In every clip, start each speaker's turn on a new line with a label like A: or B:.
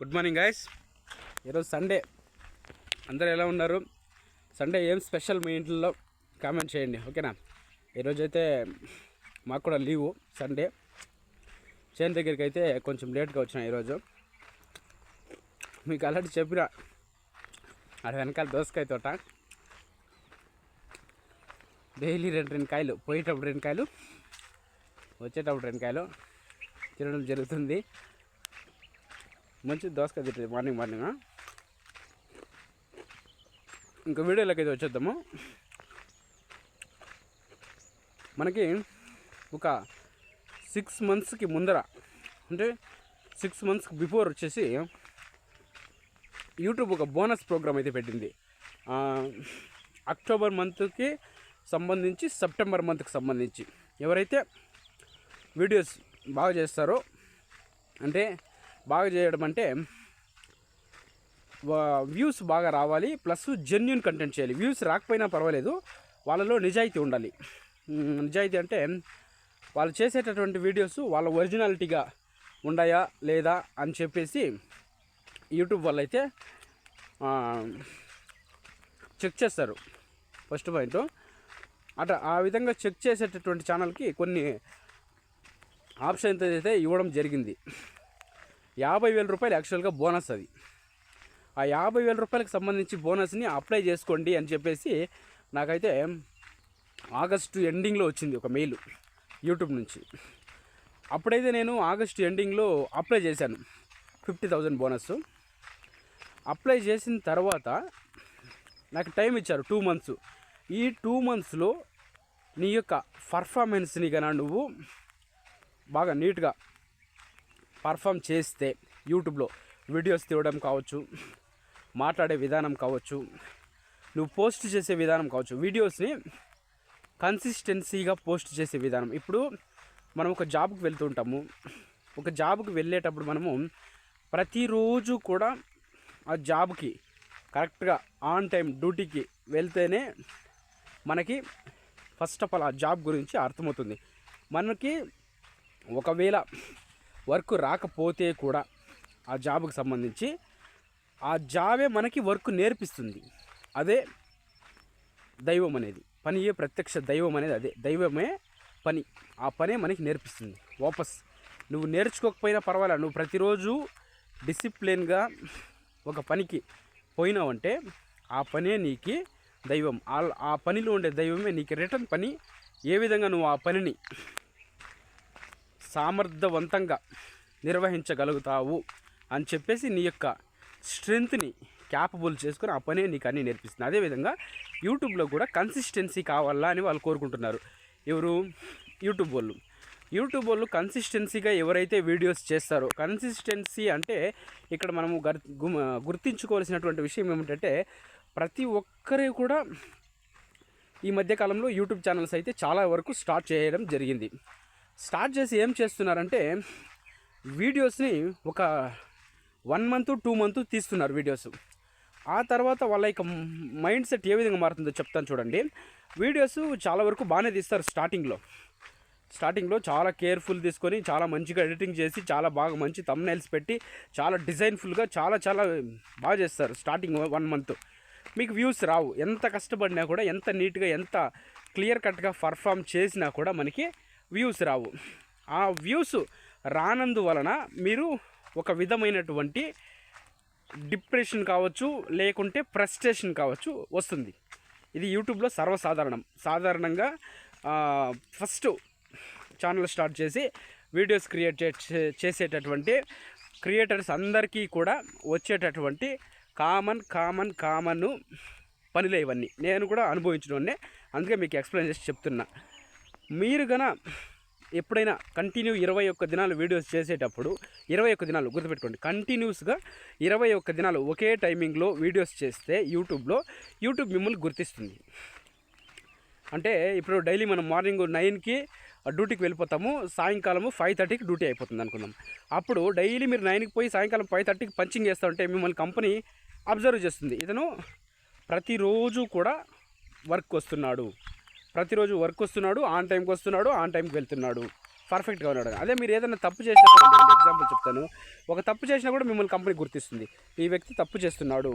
A: Good morning guys. ఈరోజు Sunday. అందరూ ఎలా ఉన్నారు? సండే ఏం స్పెషల్ మీ ఇంట్లో? కామెంట్ చేయండి ఓకేనా? ఈరోజు అయితే మాకు కూడా లీవు సండే. చేను దగ్గరికి అయితే కొంచెం లేట్గా వచ్చిన ఈరోజు. మీకు అలాంటి చెప్పిన అది వెనకాల దోసకాయ తోట. డైలీ రెండు రెండు కాయలు పోయేటప్పుడు రెండు కాయలు వచ్చేటప్పుడు రెండు కాయలు తినడం జరుగుతుంది. మంచి దోసకాయ తింటుంది మార్నింగ్ మార్నింగ్ ఇంకా వీడియోలోకి అయితే వచ్చేద్దాము. మనకి ఒక సిక్స్ మంత్స్కి ముందర అంటే సిక్స్ మంత్స్కి బిఫోర్ వచ్చేసి యూట్యూబ్ ఒక బోనస్ ప్రోగ్రామ్ అయితే పెట్టింది. అక్టోబర్ మంత్కి సంబంధించి సెప్టెంబర్ మంత్కి సంబంధించి ఎవరైతే వీడియోస్ బాగా చేస్తారో అంటే బాగా చేయడం అంటే వ్యూస్ బాగా రావాలి ప్లస్ జెన్యున్ కంటెంట్ చేయాలి. వ్యూస్ రాకపోయినా పర్వాలేదు వాళ్ళలో నిజాయితీ ఉండాలి. నిజాయితీ అంటే వాళ్ళు చేసేటటువంటి వీడియోస్ వాళ్ళ ఒరిజినాలిటీగా ఉన్నాయా లేదా అని చెప్పేసి యూట్యూబ్ వాళ్ళు అయితే చెక్ చేస్తారు. First point. అట్లా ఆ విధంగా చెక్ చేసేటటువంటి ఛానల్కి కొన్ని ఆప్షన్స్ అయితే ఇవ్వడం జరిగింది. యాభై వేల రూపాయలు యాక్చువల్గా బోనస్ అది. ఆ యాభై వేల రూపాయలకు సంబంధించి బోనస్ని అప్లై చేసుకోండి అని చెప్పేసి నాకైతే ఆగస్టు ఎండింగ్లో వచ్చింది ఒక మెయిల్ యూట్యూబ్ నుంచి. అప్పుడైతే నేను ఆగస్టు ఎండింగ్లో అప్లై చేశాను ఫిఫ్టీ థౌజండ్ బోనస్ అప్లై చేసిన తర్వాత నాకు టైం ఇచ్చారు టూ మంత్స్. ఈ టూ మంత్స్లో నీ యొక్క పర్ఫార్మెన్స్ని కన్నా నువ్వు బాగా నీట్గా పర్ఫామ్ చేస్తే యూట్యూబ్లో వీడియోస్ తీయడం కావచ్చు మాట్లాడే విధానం కావచ్చు నువ్వు పోస్ట్ చేసే విధానం కావచ్చు వీడియోస్ని కన్సిస్టెన్సీగా పోస్ట్ చేసే విధానం. ఇప్పుడు మనం ఒక జాబ్కి వెళ్తుంటాము ఒక జాబ్కి వెళ్ళేటప్పుడు మనము ప్రతిరోజు కూడా ఆ జాబ్కి కరెక్ట్గా ఆన్ టైం డ్యూటీకి వెళ్తేనే మనకి ఫస్ట్ ఆఫ్ ఆల్ ఆ జాబ్ గురించి అర్థమవుతుంది. మనకి ఒకవేళ వర్క్ రాకపోతే కూడా ఆ జాబ్కి సంబంధించి ఆ జాబే మనకి వర్క్ నేర్పిస్తుంది. అదే దైవం అనేది. పనియే ప్రత్యక్ష దైవం అనేది అదే. దైవమే పని. ఆ పనే మనకి నేర్పిస్తుంది. వాపస్ నువ్వు నేర్చుకోకపోయినా పర్వాలేదు. నువ్వు ప్రతిరోజు డిసిప్లిన్గా ఒక పనికి పోయినావంటే ఆ పనే నీకు దైవం. ఆ పనిలో ఉండే దైవమే నీకు రిటర్న్ పని. ఏ విధంగా నువ్వు ఆ పనిని సామర్థవంతంగా నిర్వహించగలుగుతావు అని చెప్పేసి నీ యొక్క స్ట్రెంగ్త్ని క్యాపబుల్ చేసుకుని ఆ పనే నీకు అన్నీ నేర్పిస్తుంది. అదేవిధంగా యూట్యూబ్లో కూడా కన్సిస్టెన్సీ కావాలా అని వాళ్ళు కోరుకుంటున్నారు. ఎవరు? యూట్యూబ్ వాళ్ళు. యూట్యూబ్ వాళ్ళు కన్సిస్టెన్సీగా ఎవరైతే వీడియోస్ చేస్తారో కన్సిస్టెన్సీ అంటే ఇక్కడ మనము గర్ గుమ- గుర్తించుకోవాల్సినటువంటి విషయం ఏమిటంటే ప్రతి ఒక్కరి కూడా ఈ మధ్యకాలంలో యూట్యూబ్ ఛానల్స్ అయితే చాలా వరకు స్టార్ట్ చేయడం జరిగింది. స్టార్ట్ చేసి ఏం చేస్తున్నారంటే వీడియోస్ని ఒక వన్ మంత్ టూ మంత్ తీస్తున్నారు వీడియోస్. ఆ తర్వాత వాళ్ళ యొక్క మైండ్ సెట్ ఏ విధంగా మారుతుందో చెప్తాను చూడండి. వీడియోస్ చాలా వరకు బాగానే తీస్తారు స్టార్టింగ్లో. స్టార్టింగ్లో చాలా కేర్ఫుల్ తీసుకొని చాలా మంచిగా ఎడిటింగ్ చేసి చాలా బాగా మంచి తమ్నైల్స్ పెట్టి చాలా డిజైన్ఫుల్గా చాలా చాలా బాగా చేస్తారు స్టార్టింగ్ వన్ మంత్. మీకు వ్యూస్ రావు. ఎంత కష్టపడినా కూడా ఎంత నీట్గా ఎంత క్లియర్ కట్గా పర్ఫామ్ చేసినా కూడా మనకి వ్యూస్ రావు. ఆ వ్యూస్ రానందువలన మీరు ఒక విధమైనటువంటి డిప్రెషన్ కావచ్చు లేకుంటే ఫ్రస్ట్రేషన్ కావచ్చు వస్తుంది. ఇది యూట్యూబ్లో సర్వసాధారణం. సాధారణంగా ఫస్ట్ ఛానల్ స్టార్ట్ చేసి వీడియోస్ క్రియేట్ చే- చేసేటటువంటి క్రియేటర్స్ అందరికీ కూడా వచ్చేటటువంటి కామన్ కామన్ కామన్ పనులే ఇవన్నీ. నేను కూడా అనుభవించడం అందుకే మీకు ఎక్స్ప్లెయిన్ చేసి చెప్తున్నా. మీరు గన ఎప్పుడైనా కంటిన్యూ ఇరవై ఒక్క దినాలు వీడియోస్ చేసేటప్పుడు ఇరవై ఒక్క దినాలు గుర్తుపెట్టుకోండి. కంటిన్యూస్గా ఇరవై ఒక్క దినాలు ఒకే టైమింగ్లో వీడియోస్ చేస్తే యూట్యూబ్లో యూట్యూబ్ మిమ్మల్ని గుర్తిస్తుంది. అంటే ఇప్పుడు డైలీ మనం మార్నింగ్ నైన్కి డ్యూటీకి వెళ్ళిపోతాము సాయంకాలము ఫైవ్ థర్టీకి డ్యూటీ అయిపోతుంది అనుకుందాం. అప్పుడు డైలీ మీరు నైన్కి పోయి సాయంకాలం ఫైవ్ థర్టీకి పంచింగ్ చేస్తూ ఉంటే మిమ్మల్ని కంపెనీ అబ్జర్వ్ చేస్తుంది. ఇతను ప్రతిరోజు కూడా వర్క్ వస్తున్నాడు. ప్రతిరోజు వర్క్ వస్తున్నాడు ఆన్ టైంకి వస్తున్నాడు ఆన్ టైంకి వెళ్తున్నాడు. పర్ఫెక్ట్గా ఉన్నాడు. అదే మీరు ఏదైనా తప్పు చేసినా ఎగ్జాంపుల్ చెప్తాను. ఒక తప్పు చేసినా కూడా మిమ్మల్ని కంపెనీ గుర్తిస్తుంది. ఈ వ్యక్తి తప్పు చేస్తున్నాడు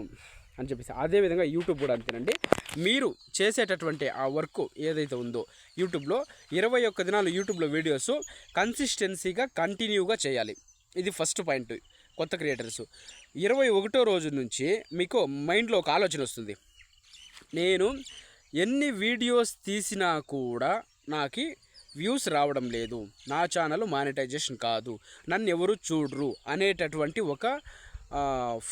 A: అని చెప్పేసి. అదేవిధంగా యూట్యూబ్ కూడా అంతేనండి. మీరు చేసేటటువంటి ఆ వర్క్ ఏదైతే ఉందో యూట్యూబ్లో ఇరవై ఒక్క దినాలు యూట్యూబ్లో వీడియోస్ కన్సిస్టెన్సీగా కంటిన్యూగా చేయాలి. ఇది ఫస్ట్ పాయింట్ కొత్త క్రియేటర్స్ ఇరవై ఒకటో రోజు నుంచి మీకు మైండ్లో ఒక ఆలోచన వస్తుంది. నేను ఎన్ని వీడియోస్ తీసినా కూడా నాకు వ్యూస్ రావడం లేదు. నా ఛానల్ మానిటైజేషన్ కాదు. నన్ను ఎవరు చూడరు అనేటటువంటి ఒక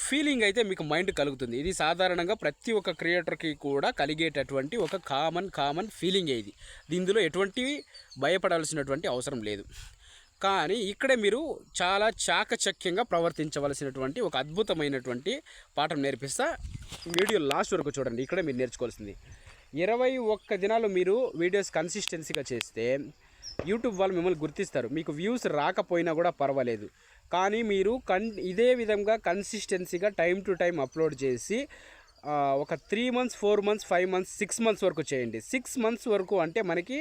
A: ఫీలింగ్ అయితే మీకు మైండ్ కలుగుతుంది. ఇది సాధారణంగా ప్రతి ఒక్క క్రియేటర్కి కూడా కలిగేటటువంటి ఒక కామన్ కామన్ ఫీలింగ్ ఇది. ఇందులో ఎటువంటి భయపడాల్సినటువంటి అవసరం లేదు. కానీ ఇక్కడే మీరు చాలా చాకచక్యంగా ప్రవర్తించవలసినటువంటి ఒక అద్భుతమైనటువంటి పాఠం నేర్పిస్తా. వీడియో లాస్ట్ వరకు చూడండి. ఇక్కడే మీరు నేర్చుకోవాల్సింది. ఇరవై ఒక్క దినాలు మీరు వీడియోస్ కన్సిస్టెన్సీగా చేస్తే యూట్యూబ్ వాళ్ళు మిమ్మల్ని గుర్తిస్తారు. మీకు వ్యూస్ రాకపోయినా కూడా పర్వాలేదు. కానీ మీరు కన్ ఇదే విధంగా కన్సిస్టెన్సీగా టైం టు టైం అప్లోడ్ చేసి ఒక three months four months five months six months వరకు చేయండి. సిక్స్ మంత్స్ వరకు అంటే మనకి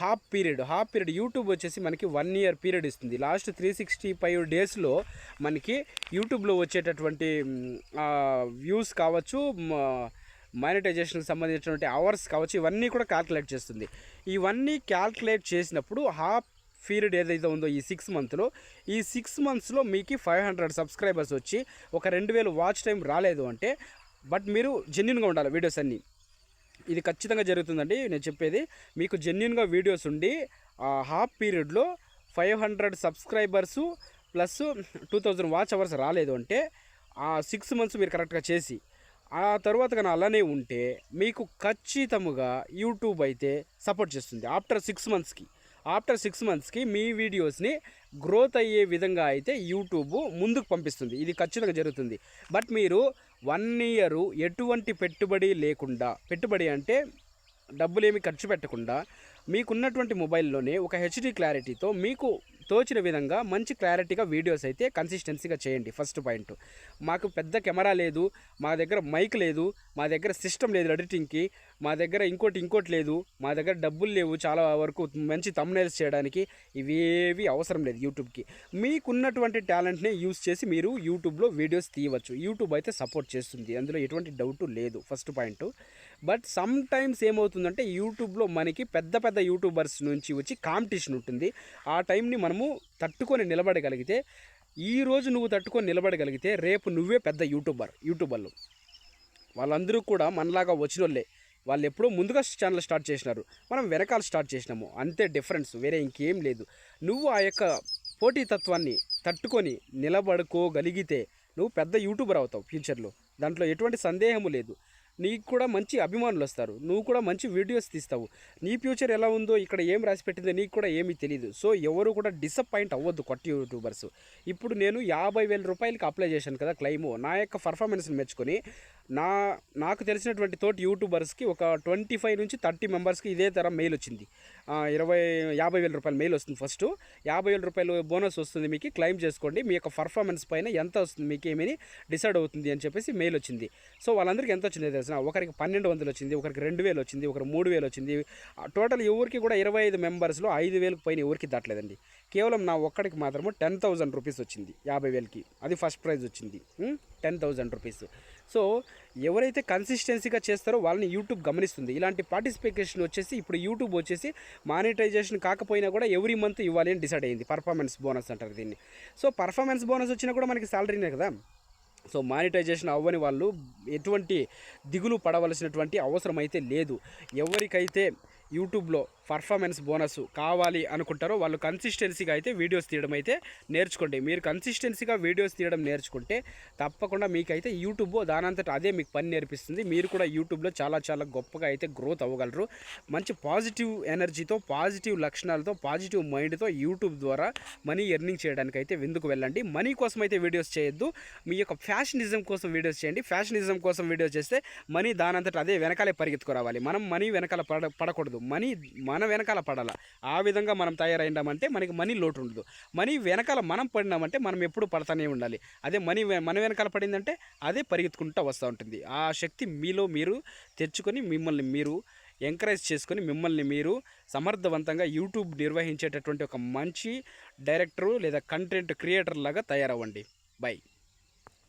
A: half period half period YouTube వచ్చేసి మనకి వన్ ఇయర్ పీరియడ్ ఇస్తుంది. లాస్ట్ త్రీ సిక్స్టీ ఫైవ్ డేస్లో మనకి యూట్యూబ్లో వచ్చేటటువంటి వ్యూస్ కావచ్చు మానిటైజేషన్కి సంబంధించినటువంటి అవర్స్ కావచ్చు ఇవన్నీ కూడా క్యాల్కులేట్ చేస్తుంది. ఇవన్నీ క్యాల్కులేట్ చేసినప్పుడు హాఫ్ పీరియడ్ ఏదైతే ఉందో ఈ సిక్స్ మంత్లో ఈ సిక్స్ మంత్స్లో మీకు ఫైవ్ హండ్రెడ్ సబ్స్క్రైబర్స్ వచ్చి ఒక రెండు వేలు వాచ్ టైం రాలేదు అంటే బట్ మీరు జెన్యున్గా ఉండాలి వీడియోస్ అన్నీ. ఇది ఖచ్చితంగా జరుగుతుందండి. నేను చెప్పేది మీకు జెన్యున్గా వీడియోస్ ఉండి ఆ హాఫ్ పీరియడ్లో five hundred subscribers plus two thousand watch hours రాలేదు అంటే ఆ సిక్స్ మంత్స్ మీరు కరెక్ట్గా చేసి ఆ తర్వాత కానీ అలానే ఉంటే మీకు ఖచ్చితముగా యూట్యూబ్ అయితే సపోర్ట్ చేస్తుంది. ఆఫ్టర్ సిక్స్ మంత్స్కి ఆఫ్టర్ సిక్స్ మంత్స్కి మీ వీడియోస్ని గ్రోత్ అయ్యే విధంగా అయితే యూట్యూబ్ ముందుకు పంపిస్తుంది. ఇది ఖచ్చితంగా జరుగుతుంది. బట్ మీరు వన్ ఇయర్ ఎటువంటి పెట్టుబడి లేకుండా పెట్టుబడి అంటే డబ్బులు ఏమి ఖర్చు పెట్టకుండా మీకున్నటువంటి మొబైల్లోనే ఒక హెచ్డి క్లారిటీతో మీకు తోచిన విధంగా మంచి క్లారిటీగా వీడియోస్ అయితే కన్సిస్టెన్సీగా చేయండి. ఫస్ట్ పాయింట్ మాకు పెద్ద కెమెరా లేదు మా దగ్గర మైక్ లేదు మా దగ్గర సిస్టమ్ లేదు ఎడిటింగ్కి మా దగ్గర ఇంకోటి ఇంకోటి లేదు మా దగ్గర డబ్బులు లేవు చాలా వరకు మంచి తమ్నైల్స్ చేయడానికి ఇవేవి అవసరం లేదు యూట్యూబ్కి మీకున్నటువంటి టాలెంట్ని యూస్ చేసి మీరు యూట్యూబ్లో వీడియోస్ తీయవచ్చు. యూట్యూబ్ అయితే సపోర్ట్ చేస్తుంది. అందులో ఎటువంటి డౌట్ లేదు. First point but sometimes ఏమవుతుందంటే యూట్యూబ్లో మనకి పెద్ద పెద్ద యూట్యూబర్స్ నుంచి వచ్చి కాంపిటీషన్ ఉంటుంది. ఆ టైంని మనము తట్టుకొని నిలబడగలిగితే ఈ రోజు నువ్వు తట్టుకొని నిలబడగలిగితే రేపు నువ్వే పెద్ద యూట్యూబర్ యూట్యూబర్లు. వాళ్ళందరూ కూడా మనలాగా వచ్చిన వాళ్ళే వాళ్ళు ఎప్పుడో ముందుగా ఛానల్ స్టార్ట్ చేసినారు. మనం వెనకాల స్టార్ట్ చేసినాము. అంతే డిఫరెన్స్ వేరే ఇంకేం లేదు. నువ్వు ఆ యొక్క పోటీతత్వాన్ని తట్టుకొని నిలబడుకోగలిగితే నువ్వు పెద్ద యూట్యూబర్ అవుతావు ఫ్యూచర్లో. దాంట్లో ఎటువంటి సందేహము లేదు. నీకు కూడా మంచి అభిమానులు వస్తారు. నువ్వు కూడా మంచి వీడియోస్ తీస్తావు. నీ ఫ్యూచర్ ఎలా ఉందో ఇక్కడ ఏం రాసి పెట్టిందో నీకు కూడా ఏమీ తెలియదు సో ఎవరు కూడా డిసప్పాయింట్ అవ్వద్దు కొత్త యూట్యూబర్స్ ఇప్పుడు నేను యాభై వేల రూపాయలకి అప్లై చేశాను కదా క్లైము నా యొక్క పర్ఫార్మెన్స్ని మెచ్చుకొని నా నాకు తెలిసినటువంటి తోటి యూట్యూబర్స్కి ఒక ట్వంటీ ఫైవ్ నుంచి థర్టీ మెంబర్స్కి ఇదే తరం మెయిల్ వచ్చింది. ఇరవై యాభై వేల రూపాయల మెయిల్ వస్తుంది ఫస్ట్. యాభై వేల రూపాయలు బోనస్ వస్తుంది మీకు క్లెయిమ్ చేసుకోండి. మీ యొక్క పర్ఫార్మెన్స్ పైన ఎంత వస్తుంది మీకు ఏమని డిసైడ్ అవుతుంది అని చెప్పేసి మెయిల్ వచ్చింది. సో వాళ్ళందరికీ ఎంత వచ్చింది తెలిసిన ఒకరికి పన్నెండు వందలు వచ్చింది ఒకరికి రెండు వేలు వచ్చింది ఒకరు మూడు వేలు వచ్చింది. టోటల్ ఎవరికి కూడా ఇరవై ఐదు మెంబర్స్లో ఐదు వేలకు పైన ఎవరికి దాటలేదండి. కేవలం నా ఒక్కడికి మాత్రము టెన్ థౌజండ్ రూపీస్ వచ్చింది యాభై వేలకి. అది ఫస్ట్ ప్రైజ్ వచ్చింది. Ten thousand rupees. సో ఎవరైతే కన్సిస్టెన్సీగా చేస్తారో వాళ్ళని యూట్యూబ్ గమనిస్తుంది. ఇలాంటి పార్టిసిపేషన్ వచ్చేసి ఇప్పుడు యూట్యూబ్ వచ్చేసి మానిటైజేషన్ కాకపోయినా కూడా ఎవ్రీ మంత్ ఇవ్వాలి అని డిసైడ్ అయింది. పర్ఫార్మెన్స్ బోనస్ అంటారు దీన్ని. సో పర్ఫార్మెన్స్ బోనస్ వచ్చినా కూడా మనకి సాలరీనే కదా. సో మానిటైజేషన్ అవ్వని వాళ్ళు ఎటువంటి దిగులు పడవలసినటువంటి అవసరం అయితే లేదు. ఎవరికైతే యూట్యూబ్లో పర్ఫార్మెన్స్ బోనస్ కావాలి అనుకుంటారో వాళ్ళు కన్సిస్టెన్సీగా అయితే వీడియోస్ తీయడం అయితే నేర్చుకోండి. మీరు కన్సిస్టెన్సీగా వీడియోస్ తీయడం నేర్చుకుంటే తప్పకుండా మీకైతే యూట్యూబ్ దానంతట అదే మీకు పని నేర్పిస్తుంది. మీరు కూడా యూట్యూబ్లో చాలా చాలా గొప్పగా అయితే గ్రోత్ అవ్వగలరు. మంచి పాజిటివ్ ఎనర్జీతో పాజిటివ్ లక్షణాలతో పాజిటివ్ మైండ్తో యూట్యూబ్ ద్వారా మనీ ఎర్నింగ్ చేయడానికి అయితే విందుకు వెళ్ళండి. మనీ కోసం అయితే వీడియోస్ చేయొద్దు. మీ యొక్క ఫ్యాషనిజం కోసం వీడియోస్ చేయండి. ఫ్యాషనిజం కోసం వీడియోస్ చేస్తే మనీ దానంతట అదే వెనకాలే పరిగెత్తుకురావాలి మనం మనీ వెనకాల పడ పడకూడదు. మనీ మన వెనకాల పడాల? ఆ విధంగా మనం తయారైందామంటే మనకి మనీ లోటు ఉండదు మనీ వెనకాల మనం పడినామంటే మనం ఎప్పుడు పడతానే ఉండాలి. అదే మనీ మన వెనకాల పడిందంటే అదే పరిగెత్తుకుంటూ వస్తూ ఉంటుంది. ఆ శక్తి మీలో మీరు తెచ్చుకొని మిమ్మల్ని మీరు ఎంకరేజ్ చేసుకొని మిమ్మల్ని మీరు సమర్థవంతంగా యూట్యూబ్ నిర్వహించేటటువంటి ఒక మంచి డైరెక్టరు లేదా కంటెంట్ క్రియేటర్ లాగా తయారవ్వండి. బై.